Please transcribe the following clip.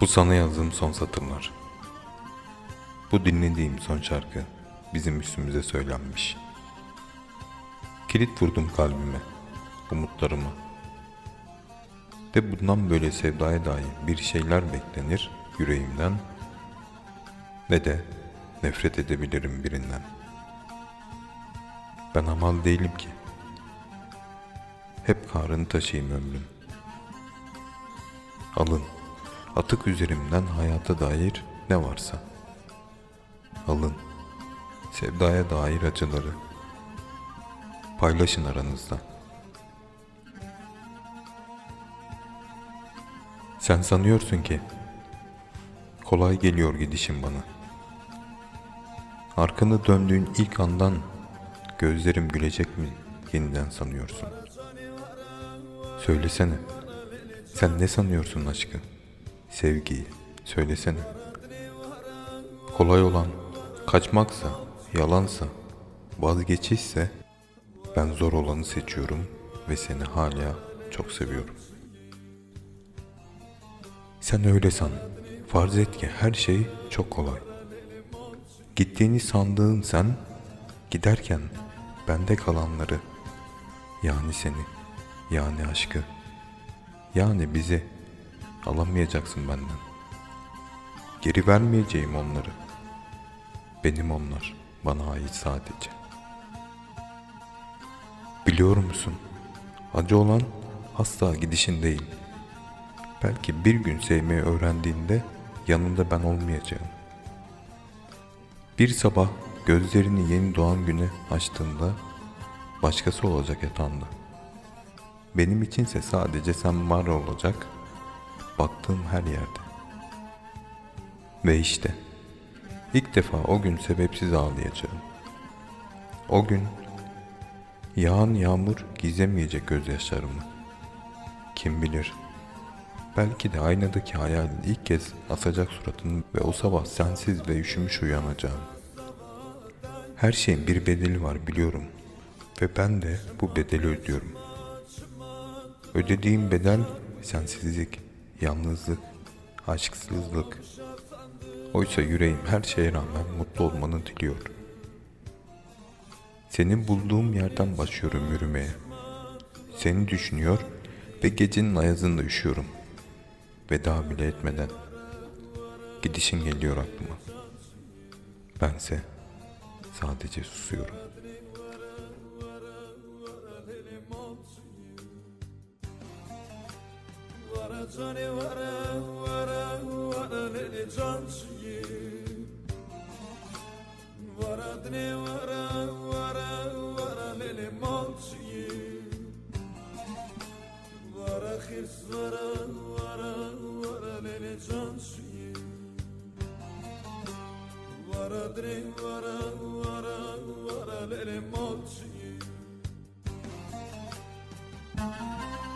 Bu sana yazdığım son satırlar. Bu dinlediğim son şarkı bizim üstümüze söylenmiş. Kilit vurdum kalbime, umutlarıma. De bundan böyle sevdaya dair bir şeyler beklenir yüreğimden ne de nefret edebilirim birinden. Ben amal değilim ki. Hep karını taşıyayım ömrüm. Alın, atık üzerimden hayata dair ne varsa. Alın, sevdaya dair acıları. Paylaşın aranızda. Sen sanıyorsun ki kolay geliyor gidişin bana. Arkanı döndüğün ilk andan gözlerim gülecek mi yeniden sanıyorsun? Söylesene. Sen ne sanıyorsun aşkı? Sevgiyi söylesene. Kolay olan kaçmaksa, yalansa, vazgeçişse ben zor olanı seçiyorum ve seni hala çok seviyorum. Sen öyle san. Farz et ki her şey çok kolay. Gittiğini sandığın sen, giderken bende kalanları, yani seni, yani aşkı, yani bizi alamayacaksın benden. Geri vermeyeceğim onları. Benim onlar, bana ait sadece. Biliyor musun? Acı olan asla gidişin değil. Belki bir gün sevmeyi öğrendiğinde yanında ben olmayacağım. Bir sabah gözlerini yeni doğan güne açtığında başkası olacak yatağında. Benim içinse sadece sen var olacak baktığım her yerde. Ve işte ilk defa o gün sebepsiz ağlayacağım. O gün yağan yağmur gizlemeyecek gözyaşlarımı. Kim bilir belki de aynadaki hayalin ilk kez asacak suratını ve o sabah sensiz ve üşümüş uyanacağım. Her şeyin bir bedeli var biliyorum ve ben de bu bedeli ödüyorum. Ödediğim bedel sensizlik, yalnızlık, aşksızlık. Oysa yüreğim her şeye rağmen mutlu olmanı diliyor. Seni bulduğum yerden başlıyorum yürümeye. Seni düşünüyor ve gecenin ayazında üşüyorum. Veda bile etmeden. Gidişin geliyor aklıma. Bense sadece susuyorum. ورا جاني ورا ورا ورا للي جانشي ورا دني ورا ورا ورا للي مانشي ورا خيرس ورا ورا ورا للي جانشي ورا دني ورا ورا ورا للي مانشي Thank you.